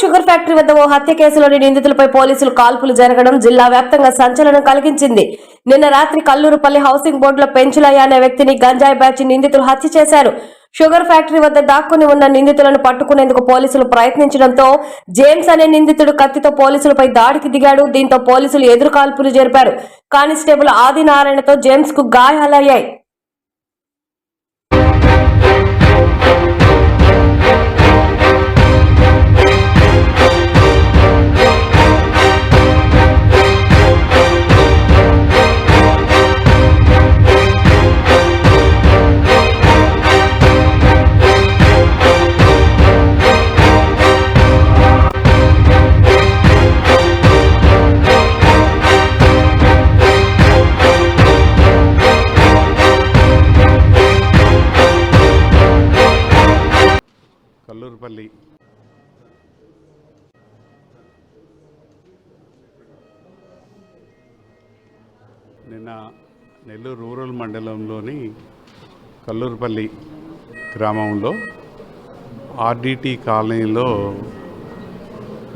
Sugar factory వద్ద ఓ హత్య కేసులోని నిందితులపై పోలీసులు కాల్పులు జరగడం జిల్లా వ్యాప్తంగా సంచలనం కలిగించింది. నిన్న రాత్రి కల్లూరుపల్లి హౌసింగ్ బోర్డులో పెంచులయ్య అనే వ్యక్తిని గంజాయి బ్యాచ్ నిందితులు హత్య చేశారు. షుగర్ ఫ్యాక్టరీ వద్ద దాక్కుని ఉన్న నిందితులను పట్టుకునేందుకు పోలీసులు ప్రయత్నించడంతో జేమ్స్ అనే నిందితుడు కత్తితో పోలీసులపై దాడికి దిగాడు. దీంతో పోలీసులు ఎదురు కాల్పులు జరిపారు. కానిస్టేబుల్ ఆదినారాయణతో జేమ్స్కు గాయాలయ్యాయి. కల్లూరుపల్లి. నిన్న నెల్లూరు రూరల్ మండలంలోని కల్లూరుపల్లి గ్రామంలో ఆర్డిటి కాలనీలో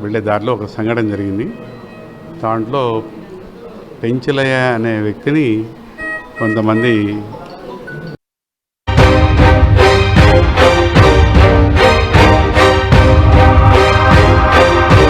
వెళ్ళే దారిలో ఒక సంఘటన జరిగింది. దాంట్లో పెంచలయ్య అనే వ్యక్తిని కొంతమంది